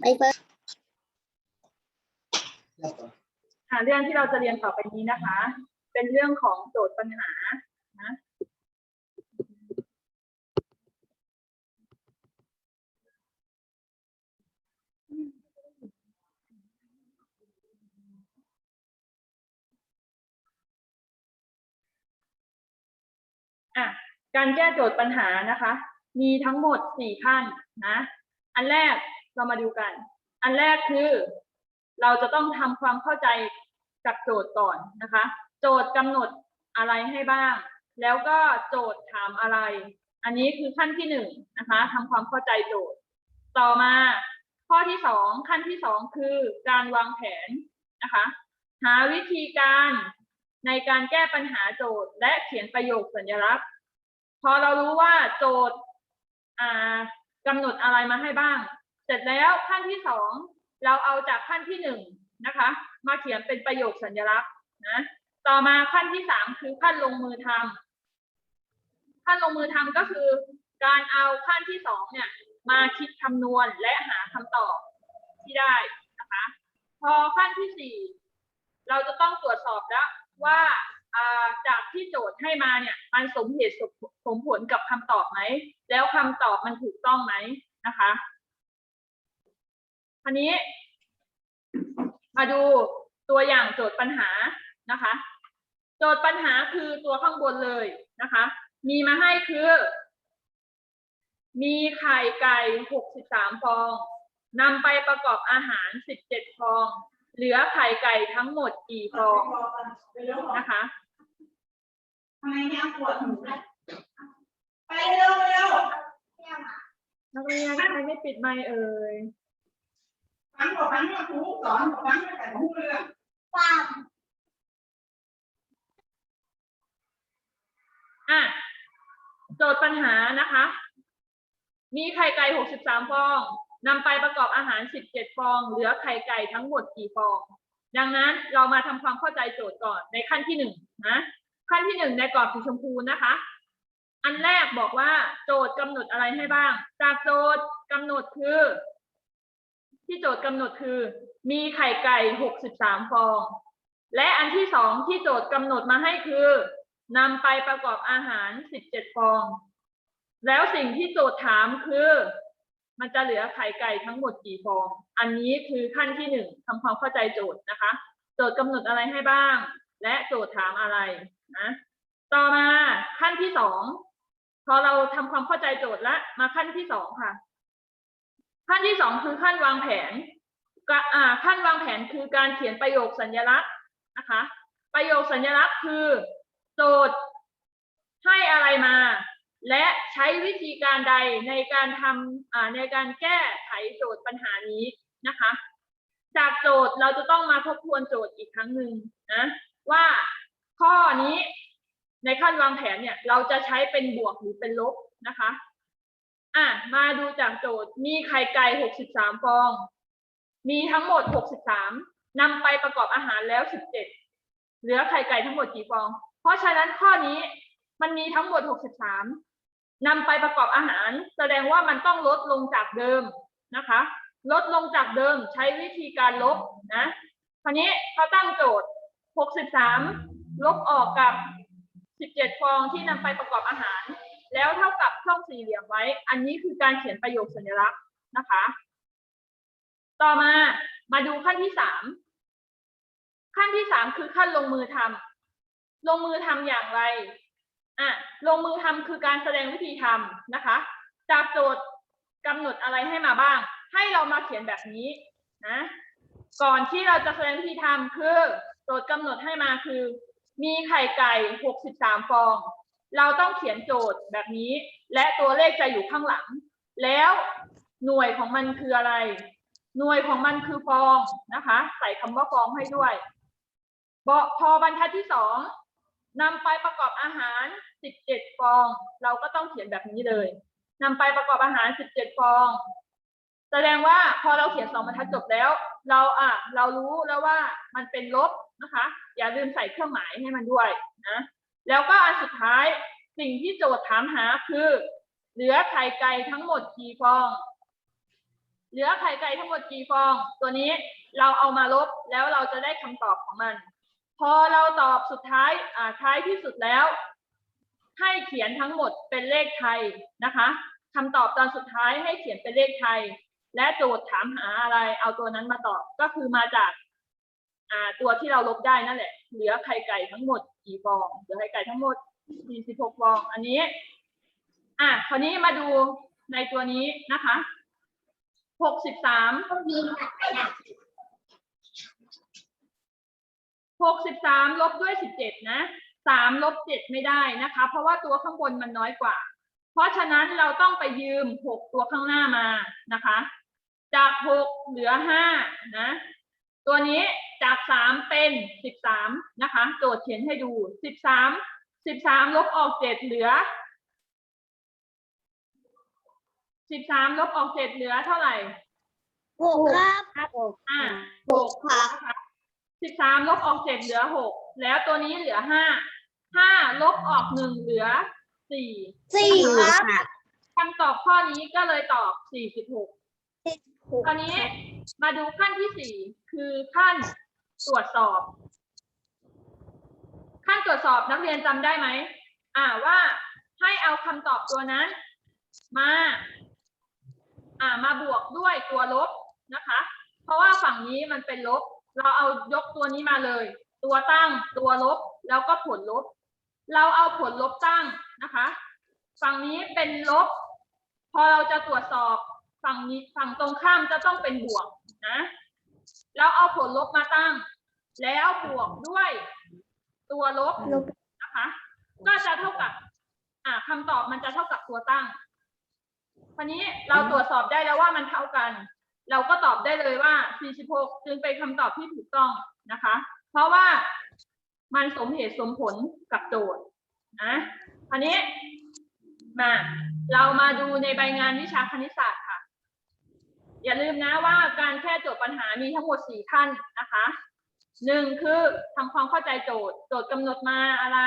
ใบเฟิร์นค่ะเรื่องที่เราจะเรียนต่อไปนี้นะคะ เป็นเรื่องของโจทย์ปัญหานะอะการแก้โจทย์ปัญหานะคะ มีทั้งหมดสี่ขั้นนะ อันแรก เรามาดูกัน อันแรกคือ เราจะต้องทำความเข้าใจกับโจทย์ก่อนนะคะ โจทย์กำหนดอะไรให้บ้าง แล้วก็โจทย์ถามอะไร อันนี้คือขั้นที่หนึ่งนะคะทำความเข้าใจโจทย์ ต่อมาข้อที่สองขั้นที่สองคือการวางแผนนะคะ หาวิธีการในการแก้ปัญหาโจทย์ และเขียนประโยคสัญลักษณ์ พอเรารู้ว่าโจทย์อ่ากำหนดอะไรมาให้บ้าง เสร็จแล้วขั้นที่สองเราเอาจากขั้นที่หนึ่งนะคะ มาเขียนเป็นประโยคสัญลักษณ์นะต่อมาขั้นที่สามคือขั้นลงมือทำขั้นลงมือทำก็คือ การเอาขั้นที่สองเนี่ยมาคิดคำนวณและหาคำตอบที่ได้นะคะพอขั้นที่สี่เราจะต้องตรวจสอบแล้วว่าจากที่โจทย์ให้มาเนี่ยมันสมเหตุสมสมผลกับคำตอบไหม แล้วคำตอบมันถูกต้องไหมนะคะ ทีนี้ มาดูตัวอย่างโจทย์ปัญหานะคะ โจทย์ปัญหาคือตัวข้างบนเลยนะคะ มีมาให้คือ มีไข่ไก่หกสิบสามฟองนำไปประกอบอาหารสิบเจ็ดฟอง เหลือไข่ไก่ทั้งหมดกี่ฟองนะคะทำไมเนี่ยปวดหูนะไปเร็วเร็วนักเรียนใครไม่ปิดไมค์เอ่ย ฟังบอกฟังว่าครูสอนบอกฟังแต่หูเรื่องป้าอะโจทย์ปัญหานะคะ มีไข่ไก่หกสิบสามฟองนำไปประกอบอาหารสิบเจ็ดฟอง เหลือไข่ไก่ทั้งหมดกี่ฟอง ดังนั้นเรามาทำความเข้าใจโจทย์ก่อนในขั้นที่หนึ่งนะขั้นที่หนึ่งในกรอบสีชมพูนะคะ อันแรกบอกว่าโจทย์กำหนดอะไรให้บ้าง จากโจทย์กำหนดคือ ที่โจทย์กำหนดคือ มีไข่ไก่หกสิบสามฟอง และอันที่สองที่โจทย์กำหนดมาให้คือนำไปประกอบอาหารสิบเจ็ดฟอง แล้วสิ่งที่โจทย์ถามคือ มันจะเหลือไข่ไก่ทั้งหมดกี่ฟอง อันนี้คือขั้นที่หนึ่งทำความเข้าใจโจทย์นะคะ โจทย์กำหนดอะไรให้บ้าง และโจทย์ถามอะไรนะต่อมาขั้นที่สองพอเราทำความเข้าใจโจทย์แล้วมาขั้นที่สองค่ะ ขั้นที่สองคือขั้นวางแผนขั้นวางแผนคือการเขียนประโยคสัญลักษณ์นะคะ ประโยคสัญลักษณ์คือโจทย์ให้อะไรมา และใช้วิธีการใดในการทำในการแก้ไขโจทย์ปัญหานี้นะคะ จากโจทย์เราจะต้องมาทบทวนโจทย์อีกครั้งหนึ่งนะว่าข้อนี้ในขั้นวางแผนเนี่ยเราจะใช้เป็นบวกหรือเป็นลบนะคะ อะมาดูจากโจทย์มีไข่ไก่หกสิบสามฟอง มีทั้งหมดหกสิบสามนำไปประกอบอาหารแล้วสิบเจ็ดเหลือไข่ไก่ทั้งหมดกี่ฟอง เพราะฉะนั้นข้อนี้มันมีทั้งหมด63นำไปประกอบอาหาร แสดงว่ามันต้องลดลงจากเดิมนะคะ ลดลงจากเดิมใช้วิธีการลบนะคราวนี้เขาตั้งโจทย์ 63 ลบออกกับ 17 ฟองที่นำไปประกอบอาหาร แล้วเท่ากับช่องสี่เหลี่ยมไว้ อันนี้คือการเขียนประโยคสัญลักษณ์นะคะ ต่อมามาดูขั้นที่สามขั้นที่สามคือขั้นลงมือทำลงมือทำอย่างไรอะลงมือทำคือการแสดงวิธีทำนะคะ จากโจทย์กำหนดอะไรให้มาบ้าง ให้เรามาเขียนแบบนี้นะก่อนที่เราจะแสดงวิธีทำคือโจทย์กำหนดให้มาคือ มีไข่ไก่ 63 ฟอง เราต้องเขียนโจทย์แบบนี้ และตัวเลขจะอยู่ข้างหลัง แล้วหน่วยของมันคืออะไร หน่วยของมันคือฟองนะคะ ใส่คำว่าฟองให้ด้วยบอกพอบรรทัดที่สองนำไปประกอบอาหาร 17 ฟอง เราก็ต้องเขียนแบบนี้เลยนำไปประกอบอาหาร 17 ฟอง แสดงว่าพอเราเขียนสองบรรทัดจบแล้ว เราอะเรารู้แล้วว่ามันเป็นลบนะคะ อย่าลืมใส่เครื่องหมายให้มันด้วยนะ แล้วก็อันสุดท้ายสิ่งที่โจทย์ถามหาคือ เหลือไข่ไก่ทั้งหมดกี่ฟอง เหลือไข่ไก่ทั้งหมดกี่ฟอง ตัวนี้เราเอามาลบแล้วเราจะได้คำตอบของมัน พอเราตอบสุดท้ายอ่าท้ายที่สุดแล้ว ให้เขียนทั้งหมดเป็นเลขไทยนะคะคำตอบตอนสุดท้ายให้เขียนเป็นเลขไทย และโจทย์ถามหาอะไรเอาตัวนั้นมาตอบก็คือมาจาก ตัวที่เราลบได้นั่นแหละ เหลือไข่ไก่ทั้งหมดกี่ฟอง เหลือไข่ไก่ทั้งหมด 46 ฟอง อันนี้ อะ คราวนี้มาดูในตัวนี้นะคะ 63 63ลบด้วย 17 นะ 3 ลบ 7 ไม่ได้นะคะ เพราะว่าตัวข้างบนมันน้อยกว่า เพราะฉะนั้นเราต้องไปยืม 6 ตัวข้างหน้ามานะคะ จาก 6 เหลือ 5 นะ ตัวนี้ จาก3เป็น13นะคะ โจทย์เขียนให้ดู13 13ลบออก7เหลือ13ลบออก7เหลือเท่าไหร่หกครับอ่าหกครับสิบสามลบออกเจ็ดเหลือหกแล้วตัวนี้เหลือห้าห้าลบออกหนึ่งเหลือสี่สี่ครับคำตอบข้อนี้ก็เลยตอบสี่สิบหกคราวนี้มาดูขั้นที่สี่คือขั้น ตรวจสอบ ขั้นตรวจสอบนักเรียนจำได้ไหมอ่าว่าให้เอาคำตอบตัวนั้น มา อ่ามาบวกด้วยตัวลบนะคะ เพราะว่าฝั่งนี้มันเป็นลบ เราเอายกตัวนี้มาเลย ตัวตั้งตัวลบแล้วก็ผลลบ เราเอาผลลบตั้งนะคะ ฝั่งนี้เป็นลบ พอเราจะตรวจสอบฝั่งนี้ฝั่งตรงข้ามจะต้องเป็นบวกนะ เราเอาผลลบมาตั้ง แล้วบวกด้วยตัวลบลบนะคะ ก็จะเท่ากับ อ่าคำตอบมันจะเท่ากับตัวตั้งคราวนี้เราตรวจสอบได้แล้วว่ามันเท่ากัน เราก็ตอบได้เลยว่า 46 จึงเป็นคำตอบที่ถูกต้องนะคะ เพราะว่ามันสมเหตุสมผลกับโจทย์นะคราวนี้มาเรามาดูในใบงานวิชาคณิตศาสตร์ค่ะ อย่าลืมนะว่าการแค่โจทย์ปัญหามีทั้งหมด 4 ขั้นนะคะหนึ่งคือทำความเข้าใจโจทย์ โจทย์กำหนดมาอะไร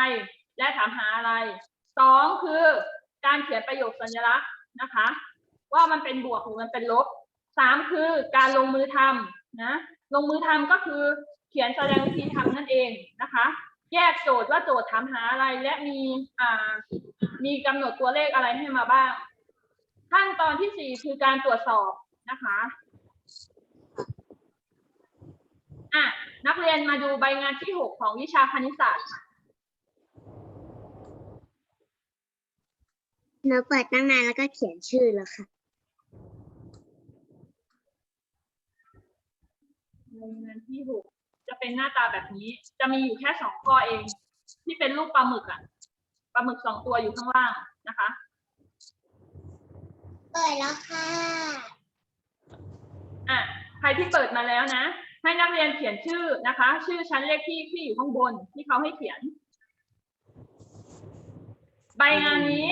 และถามหาอะไรสองคือการเขียนประโยคสัญลักษณ์นะคะ ว่ามันเป็นบวกหรือมันเป็นลบสามคือการลงมือทำนะลงมือทำก็คือเขียนแสดงวิธีทำนั่นเองนะคะ แยกโจทย์ว่าโจทย์ถามหาอะไรและมีอ่ามีกำหนดตัวเลขอะไรให้มาบ้าง ขั้นตอนที่สี่คือการตรวจสอบ นะคะอะนักเรียนมาดูใบงานที่หกของวิชาคณิตศาสตร์ค่ะหนูเปิดตั้งนานแล้วก็เขียนชื่อแล้วค่ะ ใบงานที่หกจะเป็นหน้าตาแบบนี้ จะมีอยู่แค่สองข้อเอง ที่เป็นรูปปลาหมึกอะปลาหมึกสองตัวอยู่ข้างล่างนะคะ เปิดแล้วค่ะ อะใครที่เปิดมาแล้วนะ ให้นักเรียนเขียนชื่อนะคะ ชื่อชั้นเลขที่ที่อยู่ข้างบนที่เขาให้เขียน ใบงานนี้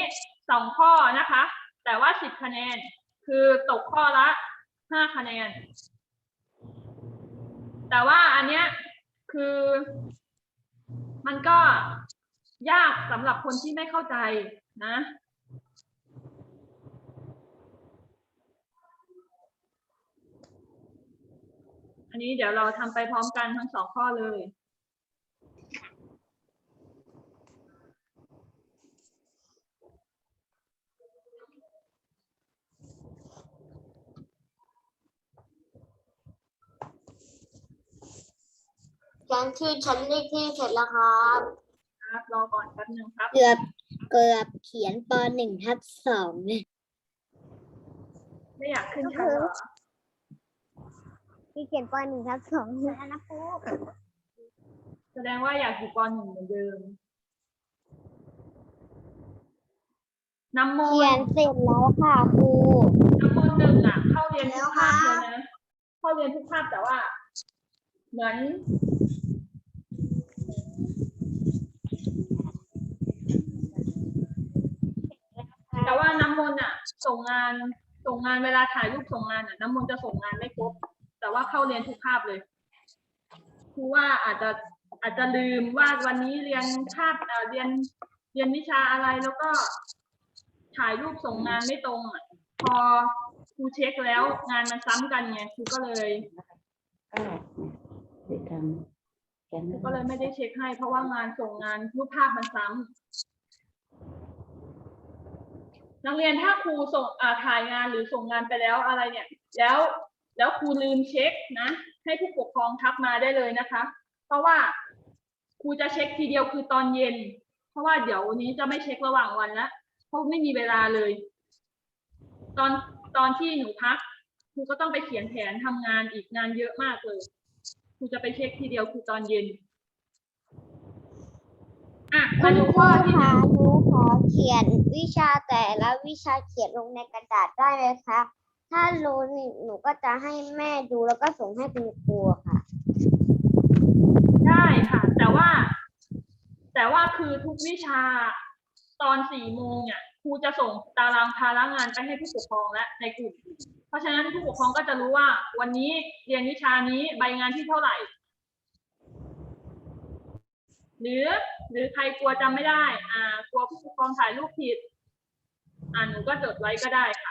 สองข้อนะคะ แต่ว่าสิบคะแนน คือตกข้อละห้าคะแนน แต่ว่าอันเนี้ยคือ มันก็ยากสำหรับคนที่ไม่เข้าใจนะ อันนี้เดี๋ยวเราทำไปพร้อมกันทั้งสองข้อเลยเขียนชื่อชั้นเลขที่เสร็จแล้วครับ ครับรอก่อนแป๊บนึงครับ เกือบเกือบเขียนปหนึ่งทับสองเลย ไม่อยากขึ้นชั้นเหรอ ที่เขียนปหนึ่งทับสองแล้วนะครูแสดงว่าอยากอยู่ปหนึ่งเหมือนเดิมน้ำมเขียนนต์เสร็จแล้วค่ะครู น้ำมนต์หนึ่งอะ เข้าเรียนทุกคาบเลยนะเข้าเรียนทุกคาบแต่ว่า เหมือน แต่ว่าน้ำมนต์อะ ส่งงานส่งงานเวลาถ่ายรูปส่งงานอะน้ำมนต์จะส่งงานไม่ครบ แต่ว่าเข้าเรียนทุกคาบเลยครูว่าอาจจะอาจจะลืมว่าวันนี้เรียนคาบเรียนเรียนวิชาอะไรแล้วก็ถ่ายรูปส่งงานไม่ตรงอะพอครูเช็คแล้วงานมันซ้ำกันไงครูก็เลยก็เดี๋ยวทำแกนครูก็เลยไม่ได้เช็คให้ เพราะว่างานส่งงานรูปภาพมันซ้ำนักเรียนถ้าครูส่งถ่ายงานหรือส่งงานไปแล้วอะไรเนี่ย แล้ว แล้วครูลืมเช็คนะ ให้ผู้ปกครองทักมาได้เลยนะคะ เพราะว่าครูจะเช็คทีเดียวคือตอนเย็น เพราะว่าเดี๋ยวนี้จะไม่เช็คระหว่างวันละเพราะไม่มีเวลาเลย ตอนตอนที่หนูพักครูก็ต้องไปเขียนแผนทำงานอีกงานเยอะมากเลยครูจะไปเช็คทีเดียวคือตอนเย็นอะคุมาณดูครูข้อที่หคะนึ่งหนูขอเขียนวิชาแต่ละวิชาเขียนลงในกระดาษได้ไหมคะ ถ้ารู้นี่หนูก็จะให้แม่ดูแล้วก็ส่งให้คุณครูค่ะ ได้ค่ะ แต่ว่า แต่ว่าคือทุกวิชาตอนสี่โมงเนี่ยครูจะส่งตารางภาระงานไปให้ผู้ปกครองและในกลุ่ม เพราะฉะนั้นผู้ปกครองก็จะรู้ว่า วันนี้เรียนวิชานี้ใบงานที่เท่าไหร่ หรือหรือใครกลัวจำไม่ได้ อ่ากลัวผู้ปกครองถ่ายรูปผิด อ่าหนูก็จดไว้ก็ได้ค่ะ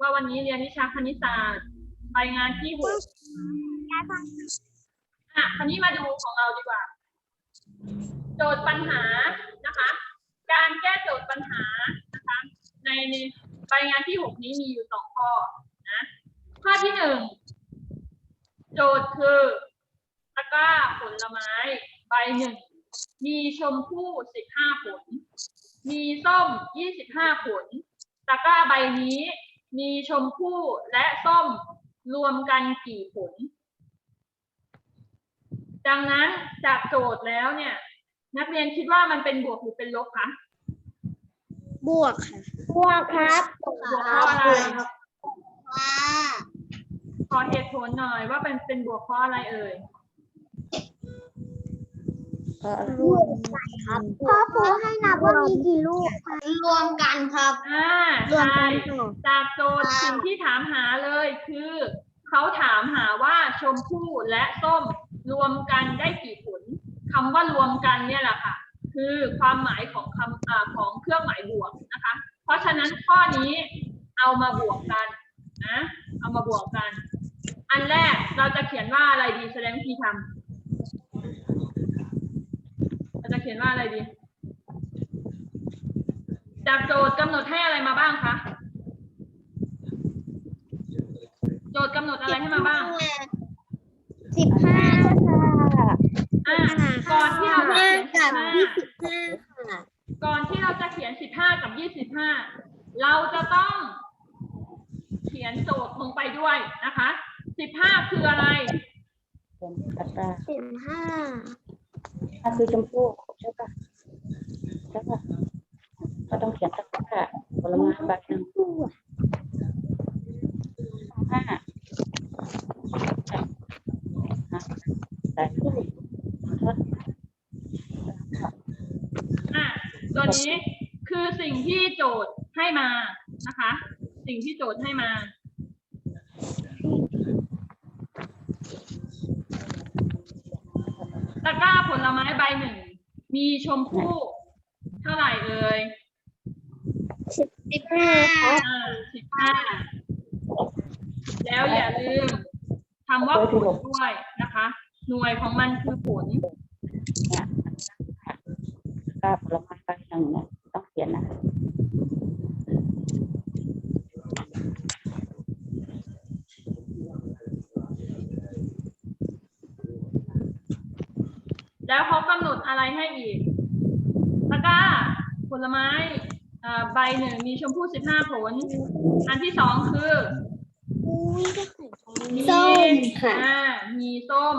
ว่าวันนี้เรียนวิชาคณิตศาสตร์ใบงานที่หกอะคราวนี้มาดูของเราดีกว่า โจทย์ปัญหานะคะ การแก้โจทย์ปัญหานะคะ ในในใบงานที่หกนี้มีอยู่สองข้อนะข้อที่หนึ่งโจทย์คือตะกร้าผลไม้ใบหนึ่งมีชมพู่สิบห้าผล มีส้มยี่สิบห้าผล ตะกร้าใบนี้ มีชมพู่และส้มรวมกันกี่ผล ดังนั้นจากโจทย์แล้วเนี่ย นักเรียนคิดว่ามันเป็นบวกหรือเป็นลบคะบวกค่ะบวกครับบวกเพราะอะไรว่าขอเหตุผลหน่อยว่าเป็นเป็นบวกเพราะอะไรเอ่ย ก็รวมกันครับพ่อครูให้นับว่ามีกี่ลูกคะรวมกันครับอ่าใช่จากโจทย์สิ่งที่ถามหาเลยคือเขาถามหาว่าชมพู่และส้มรวมกันได้กี่ผลคำว่ารวมกันเนี่ยแหละค่ะ คือความหมายของคำอของเครื่องหมายบวกนะคะ เพราะฉะนั้นข้อนี้เอามาบวกกันนะเอามาบวกกัน อันแรกเราจะเขียนว่าอะไรดีแสดงวิธีทำเราจะเขียนว่าอะไรดีจากโจทย์กำหนดให้อะไรมาบ้างคะโจทย์กำหนดอะไรให้มาบ้างสิบห้าค่ะอ่าก่อนที่เราจะห้าเขียนกับ15ยี่สิบห้าค่ะก่อนที่เราจะเขียน15กับ25เราจะต้อง เขียนโจทย์ลงไปด้วยนะคะ15คืออะไรเป็นตะกร้าสิบห้าถ้าคือชมพู่ใช่ปะ ใช่ะก็ต้องเขียนตะกร้าผลไม้ใบหนึ่งห้าแต่อะตัวนี้คือสิ่งที่โจทย์ให้มานะคะ สิ่งที่โจทย์ให้มาตะกร้าผลไม้ใบหนึ่ง มีชมพู่ ท่าไหร่เอ่ยสิบห้าครับอ่าสิบห้าแล้วอย่าลืมคำว่าผลด้วยนะคะ หน่วยของมันคือผลเนี่ยตะกร้าผลไม้ใบหนึ่งเนี่ยต้องเขียนนะแล้วเขากำหนดอะไรให้อีกตะก ร้า ผลไม้อ่าใบหนึ่งมีชมพู่สิบห้าผล อันที่สองคืออุ้ยได้ไข่ทองมีส้มค่ะอ่ามีส้ม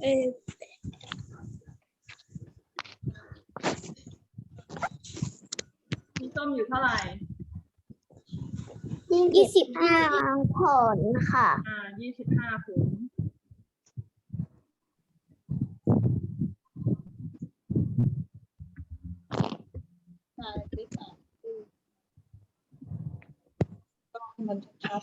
เออ มีส้ม อยู่เท่าไหร่ยี่สิบห้าผลค่ะ อ่ายี่สิบห้าผล น มันชัด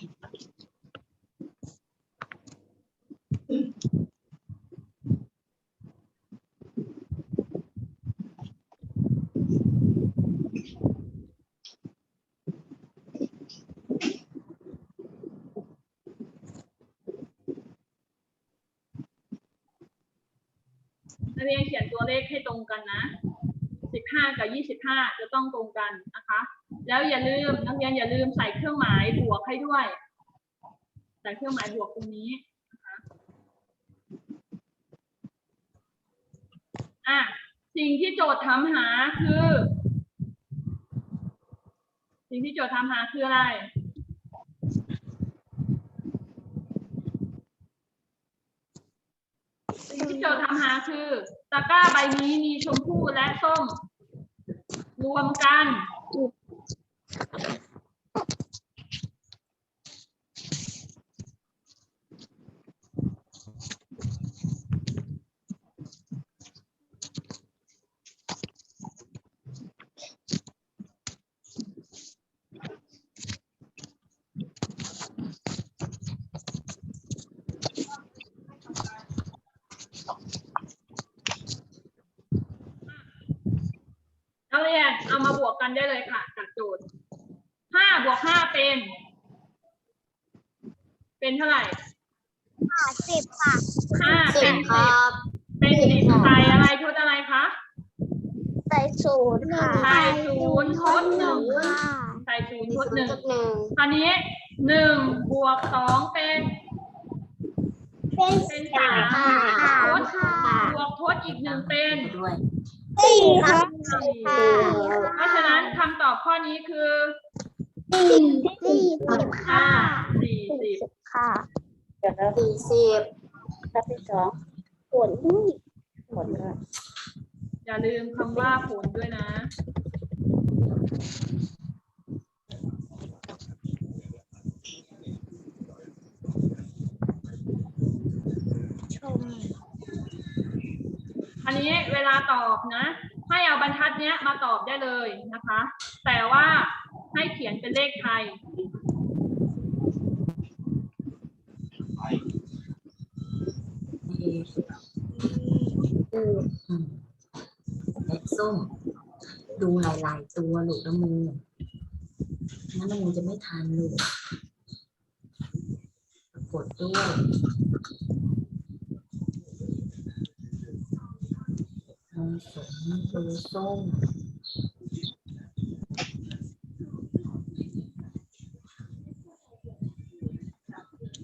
นักเรียนเขียนตัวเลขให้ตรงกันนะสิบห้ากับยี่สิบห้าจะต้องตรงกันนะคะ แล้วอย่าลืมนักเรียนอย่าลืมใส่เครื่องหมายบวกให้ด้วย ใส่เครื่องหมายบวกตรงนี้นะคะอะสิ่งที่โจทย์ถามหาคือ สิ่งที่โจทย์ถามหาคืออะไร สิ่งที่ โจทย์ทำหาคือ ตะกร้าใบนี้มีชมพู่และส้ม รวมกันก เรียนเอามาบวกกันได้เลยค่ะจากโจทย์ห้าบวกห้าเป็น เป็นเท่าไหร่ค่ะสิบค่ะห้าสิเป็บนคสิรับบเป็นสิบใส่อะไรทดอะไรคะ ใส่ศูนย์ค่ะใส่ศูนย์ทดหนึ่งค่ะ ใส่ศูนย์ทดหนึ่งจุดหนึ่งคราวนี้หนึ่งบวกสองเป็น เป็นเป็นสามค่ะทดค่ะ บวกทดอีกหนึ่งเป็น ด้วย สี่ค่ะสี่ค่ะเพราะฉะนั้นคำตอบข้อนี้คือสี่สี่สิบห้าค่ะสี่สิบค่ะเดี๋ยวแล้วสี่สิบครั้งที่สองผลที่ผลก็อย่าลืมคำว่าผลด้วยนะชมอันนี้เวลาตอบนะให้ เอาบรรทัดเนี้ยมาตอบได้เลยนะคะ แต่ว่าให้เขียนเป็นเลขไทย เล็กส้ม ดูหลาย ๆ ตัวลูกน้ำมืองั้นน้ำมือจะไม่ทันลูกกดด้วย ผสมตัวส้ม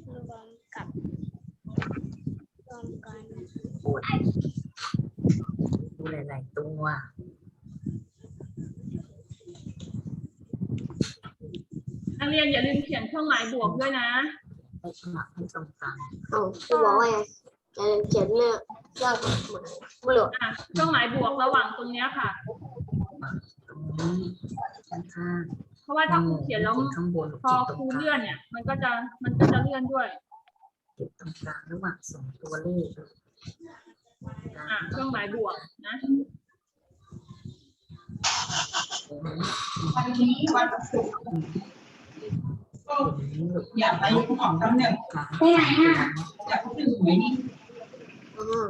รวมกับรวมกันกดดูหลายๆตัวนักเรียนอย่าลืมเขียนเครื่องหมายบวกด้วยนะ ไปสมัครให้ตรงกลาง อ๋อคือบอกว่าไงจะเขียนเลือก เลือกหมดไม่รู้อะเครื่องหมายบวกระหว่างตรงเนี้ยค่ะตรงนี้ข้างเพราะว่าๆถ้าครูเขียนแล้วข้างบนพอขีดตครรูงกลางเลื่อนเนี่ย มันก็จะมันก็จะเลื่อนด้วยเก็บตรงกลางระหว่างสองตัวเลขอะเครื่องหมายบวกนะวันนี้วันศุกร์ก็อยากไปของตำแหน่งอยากไปถึงไหนนี่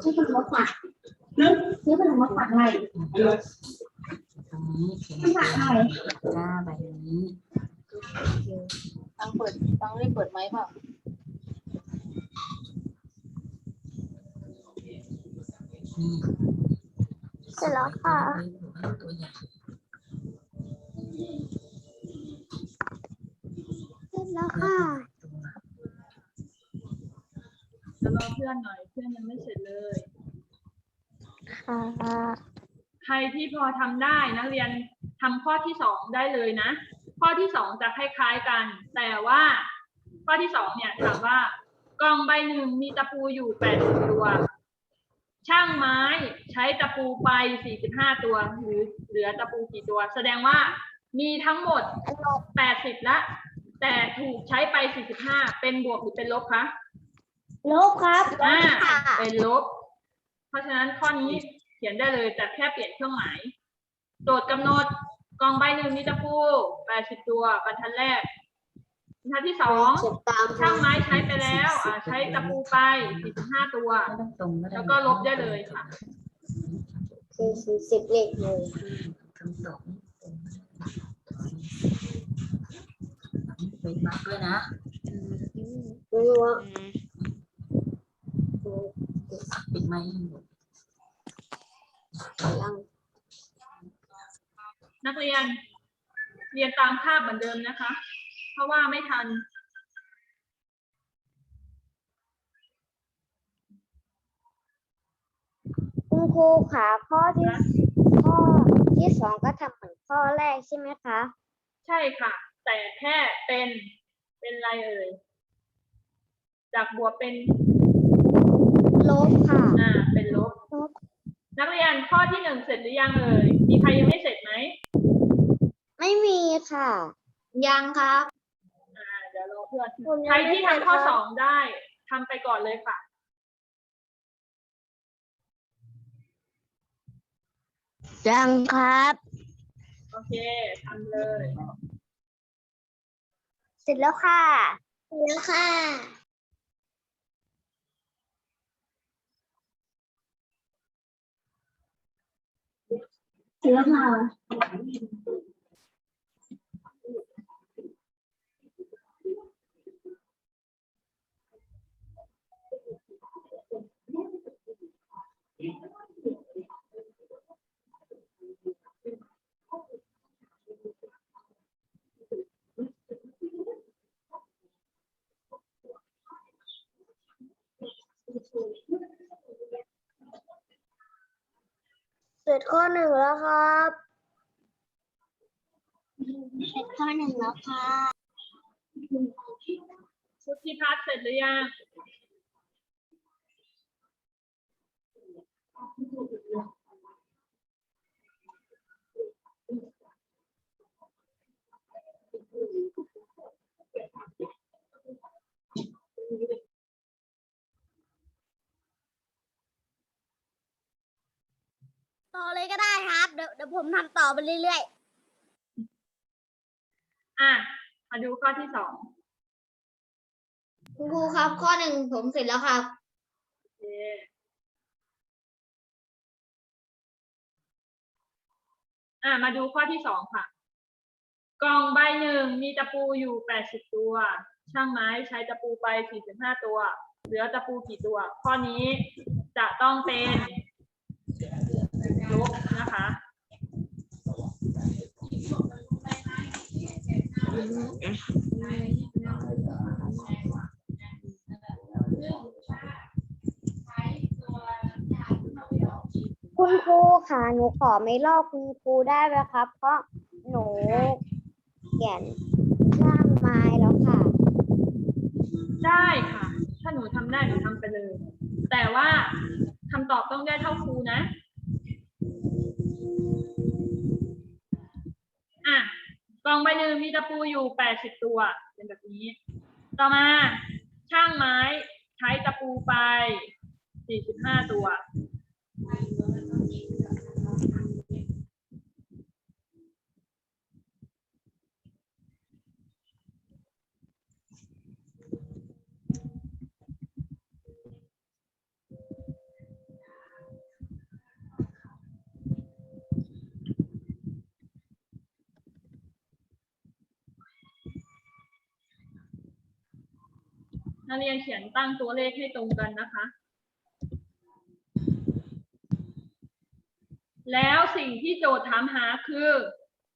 ที่เป็นรถฝากนึกที่เป็นรถฝากอะไรเออตรงนี้เขียนก้าใบนี้ตั้งเปิดตั้งได้เปิดไหมเปล่านี่เสร็จแล้วค่ะตัวใหญ่เสร็จแล้วค่ะ เดี๋ยวรอเพื่อนหน่อย เพื่อนยังไม่เสร็จเลย ค่ะใครที่พอทำได้นักเรียนทำข้อที่สองได้เลยนะ ข้อที่สองจะคล้ายๆกัน แต่ว่า ข้อที่สองเนี่ยถามว่ากล่องใบหนึ่งมีตะปูอยู่แปดตัว ช่างไม้ใช้ตะปูไปสี่สิบห้าตัว หรือเหลือตะปูกี่ตัว แสดงว่ามีทั้งหมดแปดสิบละแต่ถูกใช้ไปสี่สิบห้าเป็นบวกหรือเป็นลบคะ ลบครับอ่าค่ะเป็นลบ เพราะฉะนั้นข้อนี้เขียนได้เลยแต่แค่เปลี่ยนเครื่องหมาย โจทย์กำหนดกองใบหนึ่งมีตะปูแปดสิบตัวบรรทัดแรกบรรทัดที่สองเสร็จตามช่างไม้ใช้ไปแล้วอ่าใช้ตะปูไป45ตัวไม่ต้องตรงก็ได้แล้วก็ลบได้เลยค่ะคือสี่สิบเลขเลยคำตอบไม่ตรงเป็นมาด้วยนะไม่รู้ว่า ปิดไม้ให้หมดลังนักเรียน เรียนตามคาบเหมือนเดิมนะคะ เพราะว่าไม่ทันคุณครูขาข้อที่ข้อที่สองก็ทำเหมือนข้อแรกใช่ไหมคะ ใช่ค่ะ แต่แค่เป็นเป็นอะไรเอ่ยจากบวกเป็น ลบค่ะ อ่า เป็นลบ ลบ นักเรียนข้อที่หนึ่งเสร็จหรือยังเอ่ย มีใครยังไม่เสร็จไหมไม่มีค่ะ ยังครับ อ่า เดี๋ยวรอเพื่อนผมยังใครไม่ที่เสร็จทำข้อครับ สองได้ทำไปก่อนเลยค่ะ ยังครับ โอเคทำเลย เสร็จแล้วค่ะ เสร็จแล้วค่ะ เสร็จแล้วค่ะ เสร็ จข้อหนึ่งแล้วครับเสร็จข้อหนึ่งแล้วค่ะ ชุดที่พัดเสร็จหรือยัง ต่อเลยก็ได้ครับ เดี๋ยวเดี๋ยว ผมทำต่อไปเรื่อยอะมาดูข้อที่สองๆ คุณครูครับ ข้อหนึ่งผมเสร็จแล้วครับ โอเคอะมาดูข้อที่สองค่ะ กล่องใบหนึ่งมีตะปูอยู่แปดสิบตัว ช่างไม้ใช้ตะปูไปสี่สิบห้าตัว เหลือตะปูกี่ตัว ข้อนี้จะต้องเป็นลบนะคะ คุณครูค่ะหนูขอไม่ลอกคุณครูได้ไหมครับ เพราะหนูเขียนร่างไม้แล้วค่ะ ได้ค่ะ ถ้าหนูทำได้หนูทำไปเลย แต่ว่าคำตอบต้องได้เท่าครูนะ อะ กล่องใบหนึ่งมีตะปูอยู่แปดสิบตัว เป็นแบบนี้ ต่อมาช่างไม้ใช้ตะปูไปสี่สิบห้าตัว นักเรียนเขียนตั้งตัวเลขให้ตรงกันนะคะ แล้วสิ่งที่โจทย์ถามหาคือ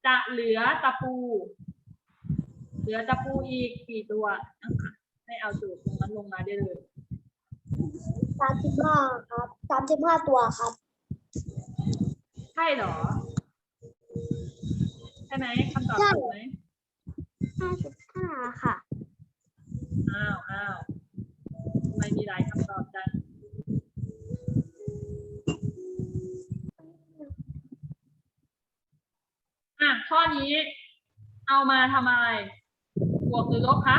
จะเหลือตะปู เหลือตะปูอีกกี่ตัวนะคะให้เอาโจทย์ตรงนั้นลงมาได้เลยสามสิบห้าครับสามสิบห้าตัวครับ ใช่เหรอ ใช่ไหมคำตอบใช่ถูกไหมห้าสิบห้าค่ะ อ้าวอ้าวทำไมมีหลายคำตอบจังอะข้อนี้ เอามาทำอะไร บวกหรือลบคะ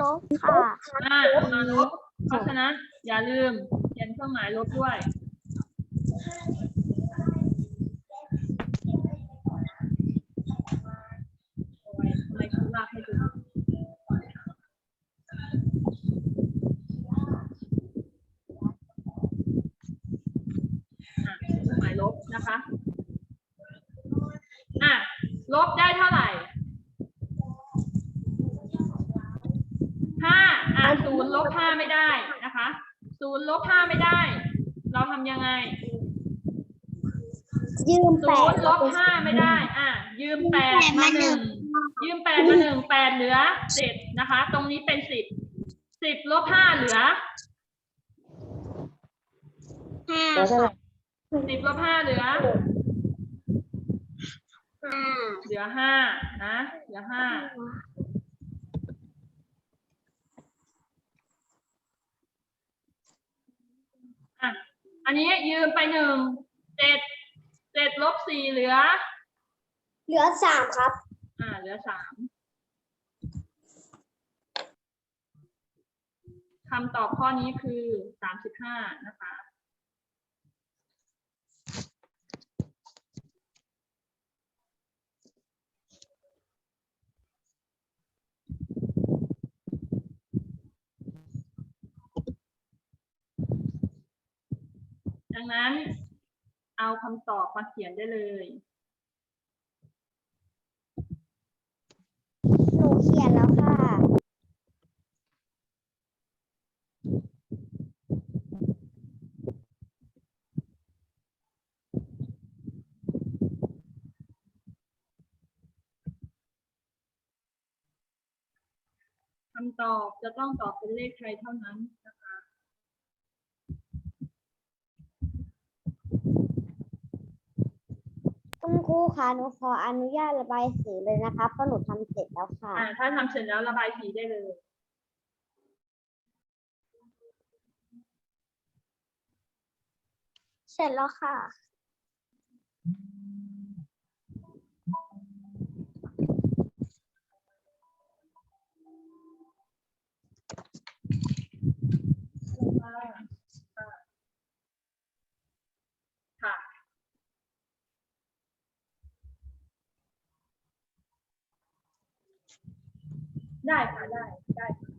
ลบค่ะ อะเอามาลบ เพราะฉะนั้นอย่าลืมเขียนเครื่องหมายลบด้วย โอ้ยทำไมคุณลากให้ดู อะ ลบได้เท่าไหร่ ห้าอะศูนย์ลบห้า ไม่ได้นะคะศูนย์ลบห้าไม่ได้ เราทำยังไงยืมแปศูดนย์ลบห้าไม่ได้ อะ ยืมแปดมาหนึ่งยืมแปดมาหนึ่งแปดเหลือเจ็ดนะคะ ตรงนี้เป็นสิบสิบลบห้าเหลือห้าแล้วเท่าไหร่สิบลบห้าเหลือ ห้าเหลือห้านะเหลือห้า อะ อันนี้ยืมไปหนึ่งเจ็ดเจ็ดลบสี่เหลือ เหลือสามครับ อ่า เหลือสามคำตอบข้อนี้คือสามสิบห้านะคะ งนั้น เอาคำตอบมาเขียนได้เลย หนูเขียนแล้วค่ะ คำตอบจะต้องตอบเป็นเลขไทยเท่านั้นนะคะ คุณครูคะหนูขออนุญาตระบายสีเลยนะคะเพราะหนูทำเสร็จแล้วค่ะ อ่า ถ้าทำเสร็จแล้วระบายสีได้เลย เสร็จแล้วค่ะค่ะ ได้ค่ะได้ได้ค่ะ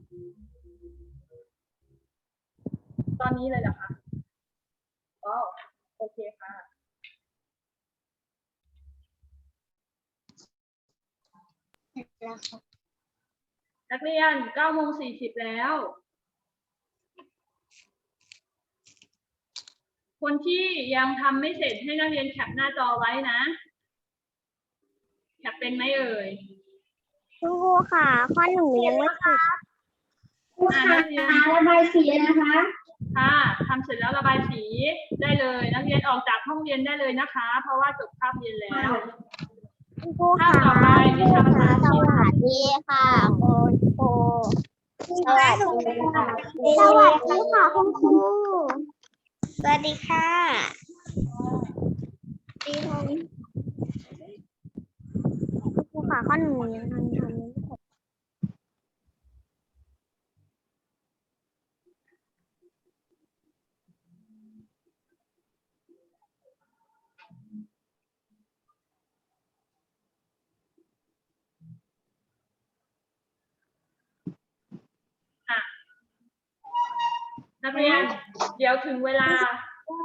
ตอนนี้เลยเหรอคะอ๋อโอเคค่ะ นักเรียน9โมง40แล้ว คนที่ยังทำไม่เสร็จให้นักเรียนแคปหน้าจอไว้นะ แคปเป็นไหมเอ่ย คุณครูค่ะข้อหนูยังไม่เสร็จอ่านักเรียนระบายสีนะคะค่ะทำเสร็จแล้วระบายสีได้เลย นักเรียนออกจากห้องเรียนได้เลยนะคะ เพราะว่าจบคาบเรียนแล้วคุณครูค่ะต่อไปวิชาภาษาอังสกฤษวัสดีค่ะคุณครูสวัสดีค่ะสวัสดีค่ะคุณครูสวัสดีค่ะดีค่ะคุณครูค่ะข้อหนูยังทำทำ นักเรียน เดี๋ยวถึงเวลา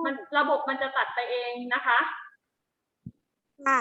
มันระบบมันจะตัดไปเองนะคะ ค่ะ